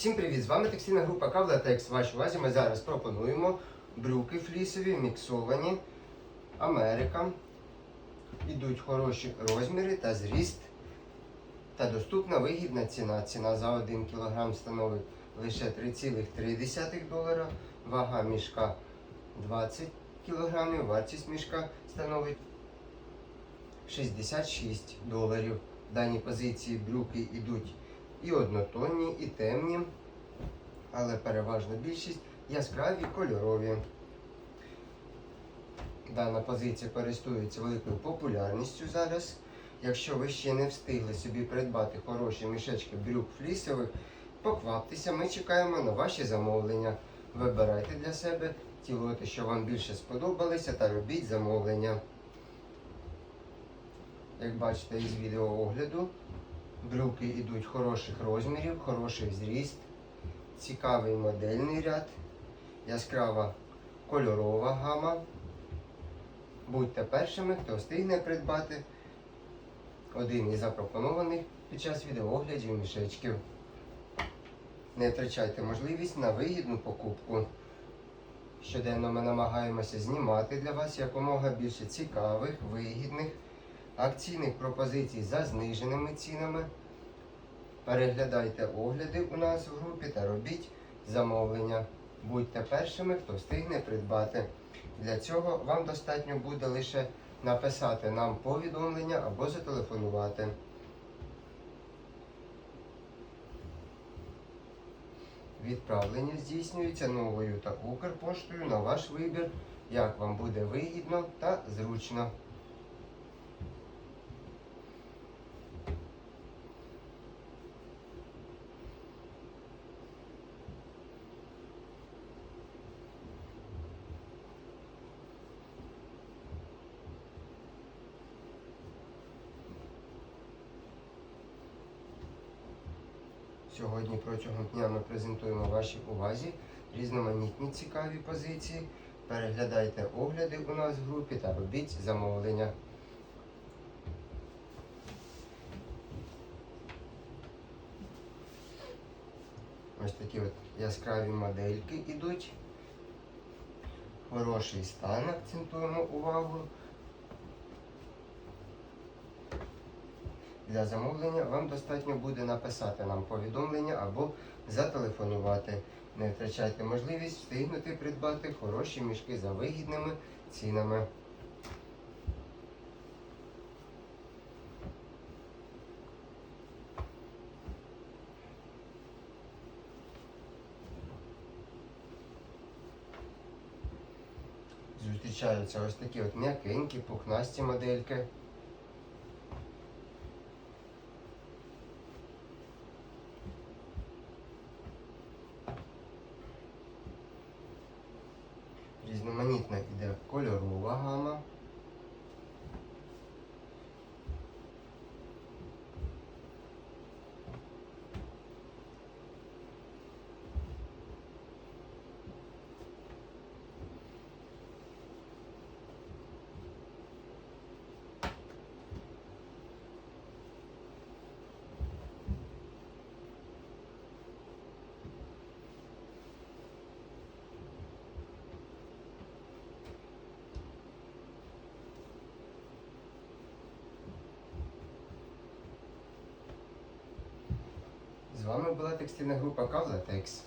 Всім привіт! З вами текстильна група Кавлатекс. Вашій увазі ми зараз пропонуємо брюки флісові, міксовані, Америка. Ідуть хороші розміри та зріст. Та доступна вигідна ціна. Ціна за 1 кг становить лише 3,3 долара. Вага мішка 20 кг, вартість мішка становить 66 доларів. В даній позиції брюки йдуть і однотонні, і темні, але переважна більшість яскраві кольорові. Дана позиція користується великою популярністю зараз. Якщо ви ще не встигли собі придбати хороші мішечки брюк флісових, покваптеся, ми чекаємо на ваші замовлення. Вибирайте для себе ті лоти, що вам більше сподобалися, та робіть замовлення. Як бачите із відеоогляду, брюки йдуть хороших розмірів, хороший зріст, цікавий модельний ряд, яскрава кольорова гама. Будьте першими, хто встигне придбати один із запропонованих під час відеооглядів мішечків. Не втрачайте можливість на вигідну покупку. Щоденно ми намагаємося знімати для вас якомога більше цікавих, вигідних, акційних пропозицій за зниженими цінами. Переглядайте огляди у нас в групі та робіть замовлення. Будьте першими, хто встигне придбати. Для цього вам достатньо буде лише написати нам повідомлення або зателефонувати. Відправлення здійснюється новою та Укрпоштою на ваш вибір, як вам буде вигідно та зручно. Сьогодні протягом дня ми презентуємо вашій увазі різноманітні цікаві позиції. Переглядайте огляди у нас в групі та робіть замовлення. Ось такі от яскраві модельки йдуть. Хороший стан, акцентуємо увагу. Для замовлення вам достатньо буде написати нам повідомлення або зателефонувати. Не втрачайте можливість встигнути придбати хороші мішки за вигідними цінами. Зустрічаються ось такі от м'якенькі, пухнасті модельки. Різноманітна іде кольорова гама. З вами була текстильна група Кавлатекс.